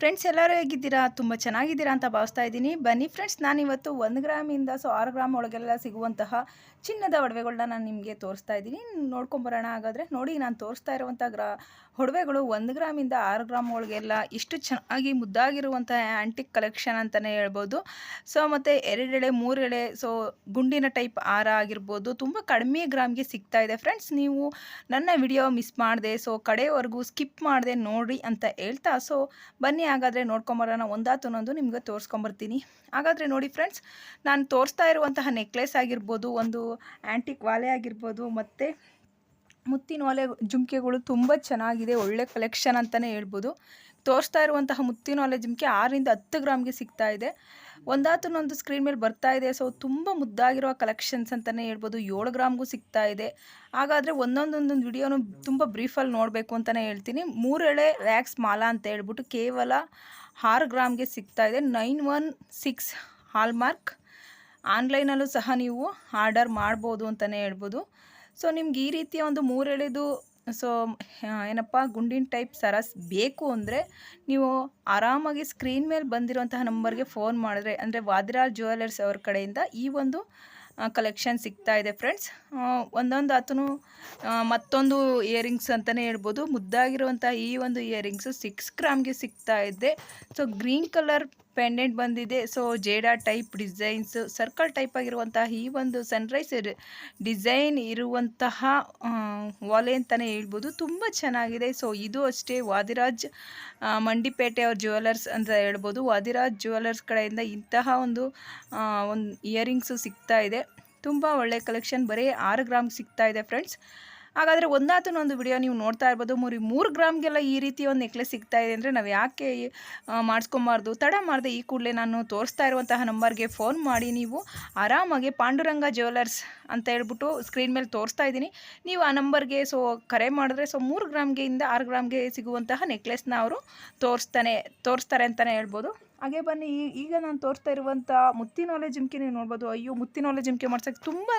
Friends ಎಲ್ಲರೂ ಹೇಗಿದ್ದೀರಾ? ತುಂಬ ಚೆನ್ನಾಗಿದ್ದೀರಾ ಅಂತ ಭಾವಿಸ್ತಾ ಇದ್ದೀನಿ. ಬನ್ನಿ ಫ್ರೆಂಡ್ಸ್ ನಾನಿವತ್ತು ಒಂದು ಗ್ರಾಮಿಂದ ಸೊ ಆರು ಗ್ರಾಮ್ ಒಳಗೆಲ್ಲ ಸಿಗುವಂತಹ ಚಿನ್ನದ ಒಡವೆಗಳನ್ನ ನಾನು ನಿಮಗೆ ತೋರಿಸ್ತಾ ಇದ್ದೀನಿ. ನೋಡ್ಕೊಂಬರೋಣ ಹಾಗಾದರೆ. ನೋಡಿ, ನಾನು ತೋರಿಸ್ತಾ ಇರುವಂಥ ಗ್ರಾ, ಒಡವೆಗಳು ಒಂದು ಗ್ರಾಮಿಂದ ಆರು ಗ್ರಾಮ್ ಒಳಗೆಲ್ಲ ಇಷ್ಟು ಚೆನ್ನಾಗಿ ಮುದ್ದಾಗಿರುವಂಥ ಆ್ಯಂಟಿಕ್ ಕಲೆಕ್ಷನ್ ಅಂತಲೇ ಹೇಳ್ಬೋದು. ಸೊ ಮತ್ತು ಎರಡೆಳೆ ಮೂರೆಳೆ ಸೊ ಗುಂಡಿನ ಟೈಪ್ ಹಾರ ಆಗಿರ್ಬೋದು. ತುಂಬ ಕಡಿಮೆ ಗ್ರಾಮ್ಗೆ ಸಿಗ್ತಾ ಇದೆ ಫ್ರೆಂಡ್ಸ್ ನೀವು ನನ್ನ ವಿಡಿಯೋ ಮಿಸ್ ಮಾಡಿದೆ, ಸೊ ಕಡೆಯವರೆಗೂ ಸ್ಕಿಪ್ ಮಾಡಿದೆ ನೋಡಿ ಅಂತ ಹೇಳ್ತಾ. ಸೊ ಬನ್ನಿ ಹಾಗಾದರೆ ನೋಡ್ಕೊಂಬರೋಣ ಒಂದಾತನೊಂದು ನಿಮ್ಗೆ ತೋರಿಸ್ಕೊಂಬರ್ತೀನಿ. ಹಾಗಾದರೆ ನೋಡಿ ಫ್ರೆಂಡ್ಸ್ ನಾನು ತೋರಿಸ್ತಾ ಇರುವಂತಹ ನೆಕ್ಲೆಸ್ ಆಗಿರ್ಬೋದು, ಒಂದು ಆ್ಯಂಟಿಕ್ ವಾಲೆ ಆಗಿರ್ಬೋದು, ಮತ್ತು ಮುತ್ತಿನ ಒಲೆ ಜುಮ್ಕೆಗಳು ತುಂಬ ಚೆನ್ನಾಗಿದೆ, ಒಳ್ಳೆ ಕಲೆಕ್ಷನ್ ಅಂತಲೇ ಹೇಳ್ಬೋದು. ತೋರಿಸ್ತಾ ಇರುವಂತಹ ಮುತ್ತಿನ ಒಲೆ ಜುಮ್ಕೆ ಆರರಿಂದ ಹತ್ತು ಗ್ರಾಮ್ಗೆ ಸಿಗ್ತಾ ಇದೆ. ಒಂದಾತನೊಂದು ಸ್ಕ್ರೀನ್ ಮೇಲೆ ಬರ್ತಾ ಇದೆ. ಸೊ ತುಂಬ ಮುದ್ದಾಗಿರೋ ಕಲೆಕ್ಷನ್ಸ್ ಅಂತಲೇ ಹೇಳ್ಬೋದು. ಏಳು ಗ್ರಾಮ್ಗೂ ಸಿಗ್ತಾ ಇದೆ. ಹಾಗಾದರೆ ಒಂದೊಂದೊಂದೊಂದು ವಿಡಿಯೋನು ತುಂಬ ಬ್ರೀಫಲ್ಲಿ ನೋಡಬೇಕು ಅಂತಲೇ ಹೇಳ್ತೀನಿ. ಮೂರೆಳೆ ರ್ಯಾಕ್ಸ್ ಮಾಲಾ ಅಂತ ಹೇಳ್ಬಿಟ್ಟು ಕೇವಲ ಆರು ಗ್ರಾಮ್ಗೆ ಸಿಗ್ತಾ ಇದೆ. Nine one six hallmark. ಆನ್ಲೈನಲ್ಲೂ ಸಹ ನೀವು ಆರ್ಡರ್ ಮಾಡ್ಬೋದು ಅಂತಲೇ ಹೇಳ್ಬೋದು. ಸೊ ನಿಮ್ಗೆ ಈ ರೀತಿಯ ಒಂದು ಮೂರೆಳೆದು ಸೊ ಏನಪ್ಪ, ಗುಂಡಿನ ಟೈಪ್ ಸರಸ್ ಬೇಕು ಅಂದರೆ ನೀವು ಆರಾಮಾಗಿ ಸ್ಕ್ರೀನ್ ಮೇಲೆ ಬಂದಿರುವಂತಹ ನಂಬರ್ಗೆ ಫೋನ್ ಮಾಡಿದ್ರೆ, ಅಂದರೆ ವಾದಿರಾಜ್ ಜ್ಯುವೆಲರ್ಸ್ ಅವ್ರ ಕಡೆಯಿಂದ ಈ ಒಂದು ಕಲೆಕ್ಷನ್ ಸಿಗ್ತಾ ಇದೆ ಫ್ರೆಂಡ್ಸ್ ಒಂದೊಂದು ಆತನು ಮತ್ತೊಂದು ಇಯರಿಂಗ್ಸ್ ಅಂತಲೇ ಹೇಳ್ಬೋದು. ಮುದ್ದಾಗಿರುವಂಥ ಈ ಒಂದು ಇಯರಿಂಗ್ಸು ಸಿಕ್ಸ್ ಗ್ರಾಮ್ಗೆ ಸಿಗ್ತಾ ಇದೆ. ಸೊ ಗ್ರೀನ್ ಕಲರ್ ಪೆಂಡೆಂಟ್ ಬಂದಿದೆ. ಸೊ, ಜೇಡಾ ಟೈಪ್ ಡಿಸೈನ್ಸ್, ಸರ್ಕಲ್ ಟೈಪ್ ಆಗಿರುವಂತಹ ಈ ಒಂದು ಸನ್ರೈಸ್ ಡಿಸೈನ್ ಇರುವಂತಹ ವಾಲೆ ಅಂತಲೇ ಹೇಳ್ಬೋದು. ತುಂಬ ಚೆನ್ನಾಗಿದೆ. ಸೊ, ಇದು ಅಷ್ಟೇ ವಾದಿರಾಜ್ ಮಂಡಿಪೇಟೆ ಅವ್ರ ಜ್ಯುವೆಲರ್ಸ್ ಅಂತ ಹೇಳ್ಬೋದು. ವಾದಿರಾಜ್ ಜ್ಯುವೆಲರ್ಸ್ ಕಡೆಯಿಂದ ಇಂತಹ ಒಂದು ಒಂದು ಇಯರಿಂಗ್ಸು ಸಿಗ್ತಾ ಇದೆ. ತುಂಬ ಒಳ್ಳೆ ಕಲೆಕ್ಷನ್. ಬರೀ ಆರು ಗ್ರಾಮ್ ಸಿಗ್ತಾ ಇದೆ, ಫ್ರೆಂಡ್ಸ್. ಹಾಗಾದರೆ ಒಂದಾತನೊಂದು ವಿಡಿಯೋ ನೀವು ನೋಡ್ತಾ ಇರ್ಬೋದು. ಮೂರು ಮೂರು ಗ್ರಾಮ್ಗೆಲ್ಲ ಈ ರೀತಿ ಒಂದು ನೆಕ್ಲೆಸ್ ಸಿಗ್ತಾ ಇದೆ ಅಂದರೆ ನಾವು ಯಾಕೆ ಮಾಡಿಸ್ಕೊಬಾರ್ದು? ತಡ ಮಾಡಿದೆ ಈ ಕೂಡಲೇ ನಾನು ತೋರಿಸ್ತಾ ಇರುವಂತಹ ನಂಬರ್ಗೆ ಫೋನ್ ಮಾಡಿ ನೀವು ಆರಾಮಾಗಿ ಪಾಂಡುರಂಗ ಜ್ಯುವೆಲರ್ಸ್ ಅಂತ ಹೇಳ್ಬಿಟ್ಟು ಸ್ಕ್ರೀನ್ ಮೇಲೆ ತೋರಿಸ್ತಾ ಇದ್ದೀನಿ. ನೀವು ಆ ನಂಬರ್ಗೆ ಸೊ ಕರೆ ಮಾಡಿದ್ರೆ ಸೊ ಮೂರು ಗ್ರಾಮ್ಗೆ ಇಂದ ಆರು ಗ್ರಾಮ್ಗೆ ಸಿಗುವಂತಹ ನೆಕ್ಲೆಸ್ನ ಅವರು ತೋರಿಸ್ತಾನೆ, ತೋರಿಸ್ತಾರೆ ಅಂತಲೇ ಹೇಳ್ಬೋದು. ಹಾಗೆ ಬನ್ನಿ ಈಗ ನಾನು ತೋರಿಸ್ತಾ ಇರುವಂಥ ಮುತ್ತಿನೊಲೆ ಜಿಮ್ಕೆ ನೀವು ನೋಡ್ಬೋದು. ಅಯ್ಯೋ, ಮುತ್ತಿನೊಲೆ ಜಿಮ್ಕೆ ಮಾಡ್ಸೋಕ್ಕೆ ತುಂಬಾ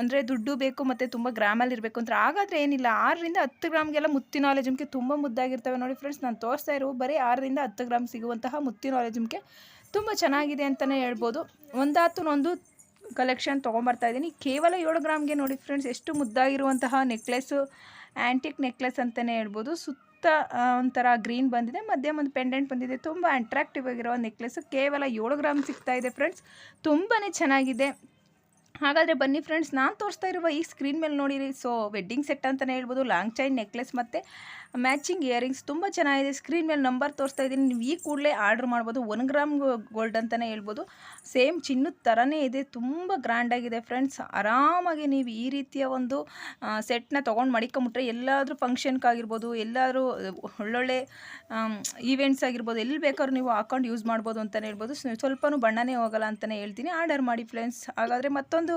ಅಂದರೆ ದುಡ್ಡು ಬೇಕು ಮತ್ತು ತುಂಬ ಗ್ರಾಮಲ್ಲಿ ಇರಬೇಕು ಅಂತ. ಹಾಗಾದರೆ ಏನಿಲ್ಲ, ಆರರಿಂದ ಹತ್ತು ಗ್ರಾಮ್ಗೆಲ್ಲ ಮುತ್ತಿನೊಲೆ ಜಿಮ್ಕೆ ತುಂಬ ಮುದ್ದಾಗಿರ್ತವೆ ನೋಡಿ ಫ್ರೆಂಡ್ಸ್ ನಾನು ತೋರಿಸ್ತಾ ಇರೋ ಬರೀ ಆರರಿಂದ ಹತ್ತು ಗ್ರಾಮ್ ಸಿಗುವಂತಹ ಮುತ್ತಿನೊಲೆ ಜಿಮ್ಕೆ ತುಂಬ ಚೆನ್ನಾಗಿದೆ ಅಂತಲೇ ಹೇಳ್ಬೋದು. ಒಂದಾತು ಒಂದು ಕಲೆಕ್ಷನ್ ತೊಗೊಂಬರ್ತಾ ಇದ್ದೀನಿ. ಕೇವಲ ಏಳು ಗ್ರಾಮ್ಗೆ ನೋಡಿ ಫ್ರೆಂಡ್ಸ್ ಎಷ್ಟು ಮುದ್ದಾಗಿರುವಂತಹ ನೆಕ್ಲೆಸ್ಸು ಆ್ಯಂಟಿಕ್ ನೆಕ್ಲೆಸ್ ಅಂತಲೇ ಹೇಳ್ಬೋದು. ಸುತ್ತ ಒಂಥರ ಗ್ರೀನ್ ಬಂದಿದೆ. ಮಧ್ಯೆ ಒಂದು ಪೆಂಡೆಂಟ್ ಬಂದಿದೆ. ತುಂಬ ಅಟ್ರಾಕ್ಟಿವ್ ಆಗಿರೋ ನೆಕ್ಲೆಸ್ ಕೇವಲ ಏಳು ಗ್ರಾಮ್ ಸಿಗ್ತಾ ಇದೆ ಫ್ರೆಂಡ್ಸ್ ತುಂಬಾ ಚೆನ್ನಾಗಿದೆ. ಹಾಗಾದರೆ ಬನ್ನಿ ಫ್ರೆಂಡ್ಸ್ ನಾನು ತೋರಿಸ್ತಾ ಇರುವ ಈ ಸ್ಕ್ರೀನ್ ಮೇಲೆ ನೋಡಿರಿ. ಸೊ ವೆಡ್ಡಿಂಗ್ ಸೆಟ್ ಅಂತಲೇ ಹೇಳ್ಬೋದು ಲಾಂಗ್ ಚೈನ್ ನೆಕ್ಲೆಸ್ ಮತ್ತು ಮ್ಯಾಚಿಂಗ್ ಇಯರಿಂಗ್ಸ್ ತುಂಬ ಚೆನ್ನಾಗಿದೆ. ಸ್ಕ್ರೀನ್ ಮೇಲೆ ನಂಬರ್ ತೋರಿಸ್ತಾ ಇದ್ದೀನಿ. ನೀವು ಈ ಕೂಡಲೇ ಆರ್ಡ್ರ್ ಮಾಡ್ಬೋದು. ಒನ್ ಗ್ರಾಮ್ ಗೋಲ್ಡ್ ಅಂತಲೇ ಹೇಳ್ಬೋದು. ಸೇಮ್ ಚಿನ್ನದ ಥರನೇ ಇದೆ. ತುಂಬ ಗ್ರ್ಯಾಂಡಾಗಿದೆ ಫ್ರೆಂಡ್ಸ್ ಆರಾಮಾಗಿ ನೀವು ಈ ರೀತಿಯ ಒಂದು ಸೆಟ್ನ ತೊಗೊಂಡು ಮಡಿಕೊಂಬಿಟ್ರೆ ಎಲ್ಲಾದರೂ ಫಂಕ್ಷನ್ಗಾಗಿರ್ಬೋದು ಎಲ್ಲಾದರೂ ಒಳ್ಳೊಳ್ಳೆ ಈವೆಂಟ್ಸ್ ಆಗಿರ್ಬೋದು ಎಲ್ಲಿ ಬೇಕಾದ್ರೂ ನೀವು ಹಾಕೊಂಡು ಯೂಸ್ ಮಾಡ್ಬೋದು ಅಂತಲೇ ಹೇಳ್ಬೋದು. ಸ್ವಲ್ಪನೂ ಬಣ್ಣನೇ ಹೋಗಲ್ಲ ಅಂತಲೇ ಹೇಳ್ತೀನಿ. ಆರ್ಡರ್ ಮಾಡಿ ಫ್ರೆಂಡ್ಸ್ ಹಾಗಾದರೆ ಮತ್ತೊಂದು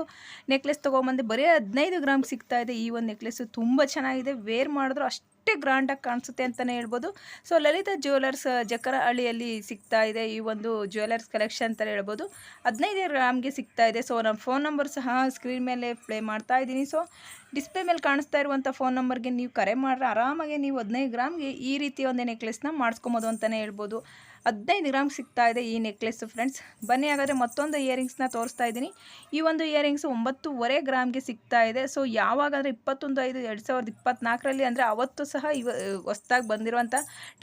ನೆಕ್ಲೆಸ್ ತೊಗೊಂಬಂದೆ ಬರೀ ಹದಿನೈದು ಗ್ರಾಮ್ ಸಿಗ್ತಾ ಇದೆ. ಈ ಒಂದು ನೆಕ್ಲೆಸ್ಸು ತುಂಬ ಚೆನ್ನಾಗಿದೆ. ವೇರ್ ಮಾಡಿದ್ರು ಅಷ್ಟು ಅಷ್ಟೇ ಗ್ರ್ಯಾಂಡಾಗಿ ಕಾಣಿಸುತ್ತೆ ಅಂತಲೇ ಹೇಳ್ಬೋದು. ಸೊ ಲಲಿತಾ ಜ್ಯುವೆಲರ್ಸ್ ಜಕರಹಳ್ಳಿಯಲ್ಲಿ ಸಿಗ್ತಾ ಇದೆ ಈ ಒಂದು ಜ್ಯುವೆಲರ್ಸ್ ಕಲೆಕ್ಷನ್ ಅಂತಲೇ ಹೇಳ್ಬೋದು. ಹದಿನೈದು ಗ್ರಾಮ್ಗೆ ಸಿಗ್ತಾ ಇದೆ. ಸೊ ನಮ್ಮ ಫೋನ್ ನಂಬರ್ ಸಹ ಸ್ಕ್ರೀನ್ ಮೇಲೆ ಪ್ಲೇ ಮಾಡ್ತಾ ಇದ್ದೀನಿ. ಸೊ ಡಿಸ್ಪ್ಲೇ ಮೇಲೆ ಕಾಣಿಸ್ತಾ ಇರುವಂಥ ಫೋನ್ ನಂಬರ್ಗೆ ನೀವು ಕರೆ ಮಾಡ್ರೆ ಆರಾಮಾಗಿ ನೀವು ಹದಿನೈದು ಗ್ರಾಮ್ಗೆ ಈ ರೀತಿ ಒಂದು ನೆಕ್ಲೆಸ್ನ ಮಾಡಿಸ್ಕೊಬೋದು ಅಂತಲೇ ಹೇಳ್ಬೋದು. ಹದಿನೈದು ಗ್ರಾಮ್ ಸಿಗ್ತಾ ಇದೆ ಈ ನೆಕ್ಲೆಸ್ಸು ಫ್ರೆಂಡ್ಸ್ ಬನ್ನಿ ಹಾಗಾದರೆ ಮತ್ತೊಂದು ಇಯರಿಂಗ್ಸ್ನ ತೋರಿಸ್ತಾ ಇದ್ದೀನಿ. ಈ ಒಂದು ಇಯರಿಂಗ್ಸ್ ಒಂಬತ್ತೂವರೆ ಗ್ರಾಮ್ಗೆ ಸಿಗ್ತಾ ಇದೆ. ಸೊ ಯಾವಾಗಾದರೆ ಇಪ್ಪತ್ತೊಂದು, ಐದು, ಎರಡು ಸಾವಿರದ ಇಪ್ಪತ್ನಾಲ್ಕರಲ್ಲಿ ಅಂದರೆ ಅವತ್ತು ಸಹ ಇವ ಹೊಸ್ದಾಗಿ ಬಂದಿರುವಂಥ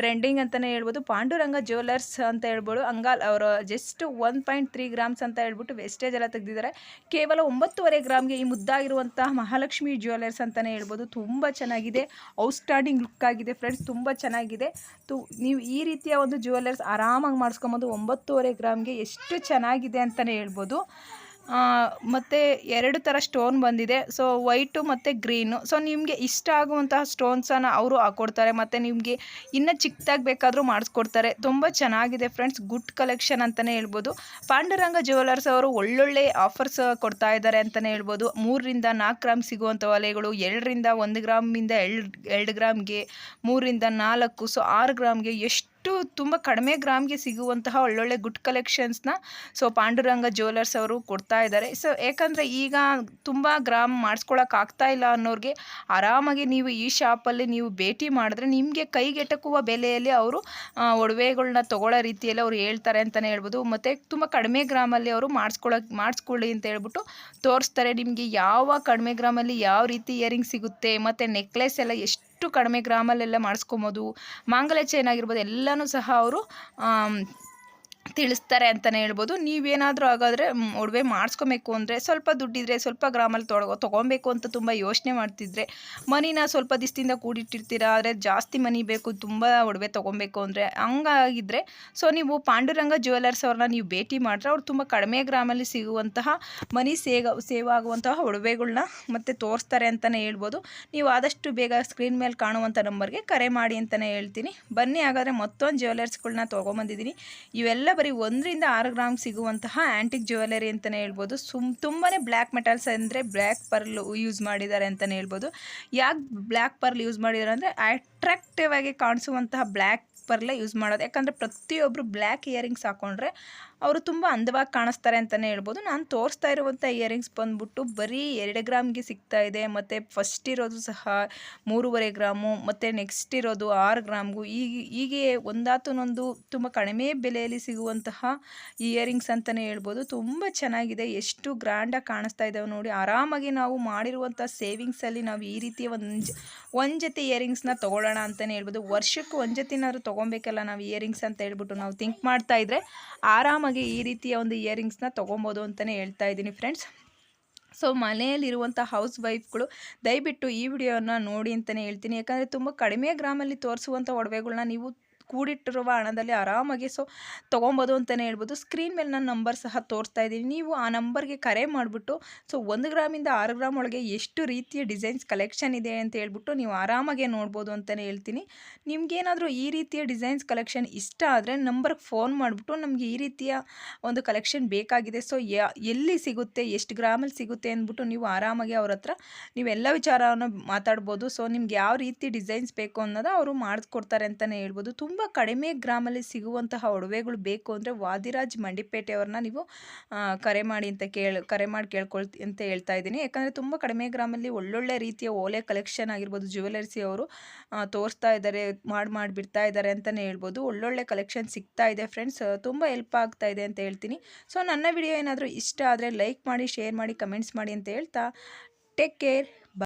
ಟ್ರೆಂಡಿಂಗ್ ಅಂತಲೇ ಹೇಳ್ಬೋದು. ಪಾಂಡುರಂಗ ಜ್ಯುವೆಲರ್ಸ್ ಅಂತ ಹೇಳ್ಬೋದು. ಹಂಗಾಲ್ ಅವರು just one point three grams ಅಂತ ಹೇಳ್ಬಿಟ್ಟು ವೆಸ್ಟೇಜ್ ಎಲ್ಲ ತೆಗೆದಿದ್ದಾರೆ. ಕೇವಲ ಒಂಬತ್ತುವರೆ ಗ್ರಾಮ್ಗೆ ಈ ಮುದ್ದಾಗಿರುವಂತಹ ಮಹಾಲಕ್ಷ್ಮಿ ಜ್ಯುವೆಲರ್ಸ್ ಅಂತಲೇ ಹೇಳ್ಬೋದು. ತುಂಬ ಚೆನ್ನಾಗಿದೆ. ಔಟ್ಸ್ಟ್ಯಾಂಡಿಂಗ್ ಲುಕ್ ಆಗಿದೆ ಫ್ರೆಂಡ್ಸ್ ತುಂಬ ಚೆನ್ನಾಗಿದೆ. ತು, ನೀವು ಈ ರೀತಿಯ ಒಂದು ಜ್ಯುವೆಲರ್ಸ್ ಆರಾಮಾಗಿ ಮಾಡಿಸ್ಕೊಬೋದು ಒಂಬತ್ತುವರೆ ಗ್ರಾಮ್ಗೆ ಎಷ್ಟು ಚೆನ್ನಾಗಿದೆ ಅಂತಲೇ ಹೇಳ್ಬೋದು. ಮತ್ತು ಎರಡು ಥರ ಸ್ಟೋನ್ ಬಂದಿದೆ. ಸೊ, ವೈಟು ಮತ್ತು ಗ್ರೀನು. ಸೊ, ನಿಮಗೆ ಇಷ್ಟ ಆಗುವಂತಹ ಸ್ಟೋನ್ಸನ್ನು ಅವರು ಹಾಕ್ಕೊಡ್ತಾರೆ ಮತ್ತು ನಿಮಗೆ ಇನ್ನೂ ಚಿಕ್ಕದಾಗಿ ಬೇಕಾದರೂ ಮಾಡಿಸ್ಕೊಡ್ತಾರೆ. ತುಂಬ ಚೆನ್ನಾಗಿದೆ ಫ್ರೆಂಡ್ಸ್, ಗುಡ್ ಕಲೆಕ್ಷನ್ ಅಂತಲೇ ಹೇಳ್ಬೋದು. ಪಾಂಡುರಂಗ ಜ್ಯುವೆಲರ್ಸ್ ಅವರು ಒಳ್ಳೊಳ್ಳೆ ಆಫರ್ಸ್ ಕೊಡ್ತಾ ಇದ್ದಾರೆ ಅಂತಲೇ ಹೇಳ್ಬೋದು. ಮೂರರಿಂದ ನಾಲ್ಕು ಗ್ರಾಮ್ ಸಿಗುವಂಥ ಒಲೆಗಳು, ಎರಡರಿಂದ ಒಂದು ಗ್ರಾಮಿಂದ ಎರಡು ಎರಡು ಗ್ರಾಮ್ಗೆ ಮೂರರಿಂದ ನಾಲ್ಕು, ಸೊ, ಆರು ಗ್ರಾಮ್ಗೆ ಎಷ್ಟು ಎಷ್ಟು ತುಂಬ ಕಡಿಮೆ ಗ್ರಾಮ್ಗೆ ಸಿಗುವಂತಹ ಒಳ್ಳೊಳ್ಳೆ ಗುಡ್ ಕಲೆಕ್ಷನ್ಸ್ನ ಸೊ ಪಾಂಡುರಂಗ ಜ್ಯುವೆಲರ್ಸ್ ಅವರು ಕೊಡ್ತಾ ಇದ್ದಾರೆ. ಸೊ ಯಾಕಂದರೆ ಈಗ ತುಂಬ ಗ್ರಾಮ್ ಮಾಡಿಸ್ಕೊಳಕ್ಕೆ ಆಗ್ತಾ ಇಲ್ಲ ಅನ್ನೋರಿಗೆ ಆರಾಮಾಗಿ ನೀವು ಈ ಶಾಪಲ್ಲಿ ನೀವು ಭೇಟಿ ಮಾಡಿದ್ರೆ ನಿಮಗೆ ಕೈಗೆಟಕುವ ಬೆಲೆಯಲ್ಲಿ ಅವರು ಒಡವೆಗಳನ್ನ ತೊಗೊಳ್ಳೋ ರೀತಿಯಲ್ಲಿ ಅವ್ರು ಹೇಳ್ತಾರೆ ಅಂತಲೇ ಹೇಳ್ಬೋದು. ಮತ್ತು ತುಂಬ ಕಡಿಮೆ ಗ್ರಾಮಲ್ಲಿ ಅವರು ಮಾಡಿಸ್ಕೊಳಕ್ಕೆ ಮಾಡಿಸ್ಕೊಳ್ಳಿ ಅಂತ ಹೇಳ್ಬಿಟ್ಟು ತೋರಿಸ್ತಾರೆ ನಿಮಗೆ ಯಾವ ಕಡಿಮೆ ಗ್ರಾಮಲ್ಲಿ ಯಾವ ರೀತಿ ಇಯರಿಂಗ್ ಸಿಗುತ್ತೆ, ಮತ್ತು ನೆಕ್ಲೆಸ್ ಎಲ್ಲ ಎಷ್ಟು ಕಡಿಮೆ ಗ್ರಾಮಲ್ಲೆಲ್ಲ ಮಾಡಿಸ್ಕೊಬೋದು. ಮಾಂಗಲ್ಯ ಚೈನ್ ಆಗಿರ್ಬೋದು ಎಲ್ಲನೂ ಸಹ ಅವರು ತಿಳಿಸ್ತಾರೆ ಅಂತಲೇ ಹೇಳ್ಬೋದು. ನೀವೇನಾದರೂ ಹಾಗಾದರೆ ಒಡವೆ ಮಾಡಿಸ್ಕೊಬೇಕು ಅಂದರೆ ಸ್ವಲ್ಪ ದುಡ್ಡಿದ್ರೆ ಸ್ವಲ್ಪ ಗ್ರಾಮಲ್ಲಿ ತೊಡಗೋ ತೊಗೊಬೇಕು ಅಂತ ತುಂಬ ಯೋಚನೆ ಮಾಡ್ತಿದ್ರೆ, ಮನಿನ ಸ್ವಲ್ಪ ದಿವಸದಿಂದ ಕೂಡಿಟ್ಟಿರ್ತೀರ? ಆದರೆ ಜಾಸ್ತಿ ಮನಿ ಬೇಕು, ತುಂಬ ಒಡವೆ ತೊಗೊಬೇಕು ಅಂದರೆ ಹಂಗಾಗಿದ್ದರೆ ಸೊ ನೀವು ಪಾಂಡುರಂಗ ಜ್ಯುವೆಲರ್ಸ್ ಅವ್ರನ್ನ ನೀವು ಭೇಟಿ ಮಾಡಿದ್ರೆ ಅವ್ರು ತುಂಬ ಕಡಿಮೆ ಗ್ರಾಮಲ್ಲಿ ಸಿಗುವಂತಹ ಮನಿ ಸೇಗ ಸೇವ್ ಆಗುವಂತಹ ಒಡವೆಗಳನ್ನ ಮತ್ತೆ ತೋರಿಸ್ತಾರೆ ಅಂತಲೇ ಹೇಳ್ಬೋದು. ನೀವು ಆದಷ್ಟು ಬೇಗ ಸ್ಕ್ರೀನ್ ಮೇಲೆ ಕಾಣುವಂಥ ನಂಬರ್ಗೆ ಕರೆ ಮಾಡಿ ಅಂತಲೇ ಹೇಳ್ತೀನಿ. ಬನ್ನಿ ಹಾಗಾದರೆ ಮತ್ತೊಂದು ಜ್ಯುವೆಲರ್ಸ್ಗಳನ್ನ ತೊಗೊಂಬಂದಿದ್ದೀನಿ. ಇವೆಲ್ಲ ಬರೀ ಒಂದರಿಂದ ಆರು ಗ್ರಾಮ್ ಸಿಗುವಂತಹ ಆ್ಯಂಟಿಕ್ ಜ್ಯುವೆಲರಿ ಅಂತಲೇ ಹೇಳ್ಬೋದು. ಸುಮ್ ತುಂಬಾ ಬ್ಲ್ಯಾಕ್ ಮೆಟಲ್ಸ್ ಅಂದರೆ ಬ್ಲ್ಯಾಕ್ ಪರ್ಲ್ ಯೂಸ್ ಮಾಡಿದ್ದಾರೆ ಅಂತಲೇ ಹೇಳ್ಬೋದು. ಯಾಕೆ ಬ್ಲ್ಯಾಕ್ ಪರ್ಲ್ ಯೂಸ್ ಮಾಡಿದ್ದಾರೆ ಅಂದರೆ ಅಟ್ರಾಕ್ಟಿವ್ ಆಗಿ ಕಾಣಿಸುವಂತಹ ಬ್ಲ್ಯಾಕ್ ಪರ್ಲೆ ಯೂಸ್ ಮಾಡೋದು. ಯಾಕಂದರೆ ಪ್ರತಿಯೊಬ್ಬರು ಬ್ಲ್ಯಾಕ್ ಇಯರಿಂಗ್ಸ್ ಹಾಕ್ಕೊಂಡ್ರೆ ಅವರು ತುಂಬ ಅಂದವಾಗಿ ಕಾಣಿಸ್ತಾರೆ ಅಂತಲೇ ಹೇಳ್ಬೋದು. ನಾನು ತೋರಿಸ್ತಾ ಇರುವಂಥ ಇಯರಿಂಗ್ಸ್ ಬಂದ್ಬಿಟ್ಟು ಬರೀ ಎರಡು ಗ್ರಾಮ್ಗೆ ಸಿಗ್ತಾ ಇದೆ. ಮತ್ತು ಫಸ್ಟ್ ಇರೋದು ಸಹ ಮೂರುವರೆ ಗ್ರಾಮು, ಮತ್ತು ನೆಕ್ಸ್ಟ್ ಇರೋದು ಆರು ಗ್ರಾಮ್ಗೂ. ಈಗ ಹೀಗೆ ಒಂದಾತನೊಂದು ತುಂಬ ಕಡಿಮೆ ಬೆಲೆಯಲ್ಲಿ ಸಿಗುವಂತಹ ಇಯರಿಂಗ್ಸ್ ಅಂತಲೇ ಹೇಳ್ಬೋದು. ತುಂಬ ಚೆನ್ನಾಗಿದೆ. ಎಷ್ಟು ಗ್ರ್ಯಾಂಡಾಗಿ ಕಾಣಿಸ್ತಾ ಇದ್ದಾವೆ ನೋಡಿ. ಆರಾಮಾಗಿ ನಾವು ಮಾಡಿರುವಂಥ ಸೇವಿಂಗ್ಸಲ್ಲಿ ನಾವು ಈ ರೀತಿಯ ಒಂದು ಒಂದು ಜೊತೆ ಇಯರಿಂಗ್ಸ್ನ ತೊಗೊಳ್ಳೋಣ ಅಂತಲೇ ಹೇಳ್ಬೋದು. ವರ್ಷಕ್ಕೆ ಒಂದು ಜೊತೆನಾದ್ರು ತೊಗೊಬೇಕಲ್ಲ ನಾವು ಇಯರಿಂಗ್ಸ್ ಅಂತ ಹೇಳ್ಬಿಟ್ಟು ನಾವು ಥಿಂಕ್ ಮಾಡ್ತಾ ಇದ್ರೆ ಆರಾಮಾಗಿ ಈ ರೀತಿಯ ಒಂದು ಇಯರಿಂಗ್ಸ್ನ ತೊಗೊಬೋದು ಅಂತಲೇ ಹೇಳ್ತಾ ಇದ್ದೀನಿ ಫ್ರೆಂಡ್ಸ್. ಸೊ ಮನೆಯಲ್ಲಿರುವಂಥ ಹೌಸ್ ವೈಫ್ಗಳು ದಯವಿಟ್ಟು ಈ ವಿಡಿಯೋನ ನೋಡಿ ಅಂತಲೇ ಹೇಳ್ತೀನಿ. ಯಾಕಂದರೆ ತುಂಬ ಕಡಿಮೆ ಗ್ರಾಮಲ್ಲಿ ತೋರಿಸುವಂಥ ಒಡವೆಗಳನ್ನ ನೀವು ಕೂಡಿಟ್ಟಿರುವ ಹಣದಲ್ಲಿ ಆರಾಮಾಗಿ ಸೊ ತೊಗೊಬೋದು ಅಂತಲೇ ಹೇಳ್ಬೋದು. ಸ್ಕ್ರೀನ್ ಮೇಲೆ ನಾನು ನಂಬರ್ ಸಹ ತೋರಿಸ್ತಾ ಇದ್ದೀನಿ. ನೀವು ಆ ನಂಬರ್ಗೆ ಕರೆ ಮಾಡಿಬಿಟ್ಟು ಸೊ ಒಂದು ಗ್ರಾಮಿಂದ ಆರು ಗ್ರಾಮ್ ಒಳಗೆ ಎಷ್ಟು ರೀತಿಯ ಡಿಸೈನ್ಸ್ ಕಲೆಕ್ಷನ್ ಇದೆ ಅಂತ ಹೇಳ್ಬಿಟ್ಟು ನೀವು ಆರಾಮಾಗೆ ನೋಡ್ಬೋದು ಅಂತಲೇ ಹೇಳ್ತೀನಿ. ನಿಮಗೇನಾದರೂ ಈ ರೀತಿಯ ಡಿಸೈನ್ಸ್ ಕಲೆಕ್ಷನ್ ಇಷ್ಟ ಆದರೆ ನಂಬರ್ಗೆ ಫೋನ್ ಮಾಡಿಬಿಟ್ಟು ನಮಗೆ ಈ ರೀತಿಯ ಒಂದು ಕಲೆಕ್ಷನ್ ಬೇಕಾಗಿದೆ. ಸೊ ಎಲ್ಲಿ ಸಿಗುತ್ತೆ, ಎಷ್ಟು ಗ್ರಾಮಲ್ಲಿ ಸಿಗುತ್ತೆ ಅಂದ್ಬಿಟ್ಟು ನೀವು ಆರಾಮಾಗಿ ಅವ್ರ ಹತ್ರ ನೀವೆಲ್ಲ ವಿಚಾರವನ್ನು ಮಾತಾಡ್ಬೋದು. ಸೊ ನಿಮ್ಗೆ ಯಾವ ರೀತಿ ಡಿಸೈನ್ಸ್ ಬೇಕು ಅನ್ನೋದು ಅವರು ಮಾಡಿಸ್ಕೊಡ್ತಾರೆ ಅಂತಲೇ ಹೇಳ್ಬೋದು. ತುಂಬ ಕಡಿಮೆ ಗ್ರಾಮಲ್ಲಿ ಸಿಗುವಂತಹ ಒಡವೆಗಳು ಬೇಕು ಅಂದರೆ ವಾದಿರಾಜ್ ಮಂಡಿಪೇಟೆಯವ್ರನ್ನ ನೀವು ಕರೆ ಮಾಡಿ ಅಂತ ಕೇಳಿ, ಕರೆ ಮಾಡಿ ಕೇಳ್ಕೊಳ್ತಿ ಅಂತ ಹೇಳ್ತಾ ಇದ್ದೀನಿ. ಯಾಕಂದರೆ ತುಂಬ ಕಡಿಮೆ ಗ್ರಾಮಲ್ಲಿ ಒಳ್ಳೊಳ್ಳೆ ರೀತಿಯ ಓಲೆ ಕಲೆಕ್ಷನ್ ಆಗಿರ್ಬೋದು ಜ್ಯುವೆಲರ್ಸಿ ಅವರು ತೋರಿಸ್ತಾ ಇದ್ದಾರೆ, ಮಾಡಿ, ಮಾಡಿಬಿಡ್ತಾ ಇದ್ದಾರೆ ಅಂತಲೇ ಹೇಳ್ಬೋದು. ಒಳ್ಳೊಳ್ಳೆ ಕಲೆಕ್ಷನ್ ಸಿಗ್ತಾ ಇದೆ ಫ್ರೆಂಡ್ಸ್ ತುಂಬ ಹೆಲ್ಪ್ ಆಗ್ತಾ ಇದೆ ಅಂತ ಹೇಳ್ತೀನಿ. ಸೊ ನನ್ನ ವಿಡಿಯೋ ಏನಾದರೂ ಇಷ್ಟ ಆದರೆ ಲೈಕ್ ಮಾಡಿ ಶೇರ್ ಮಾಡಿ ಕಮೆಂಟ್ಸ್ ಮಾಡಿ ಅಂತ ಹೇಳ್ತಾ ಟೇಕ್ ಕೇರ್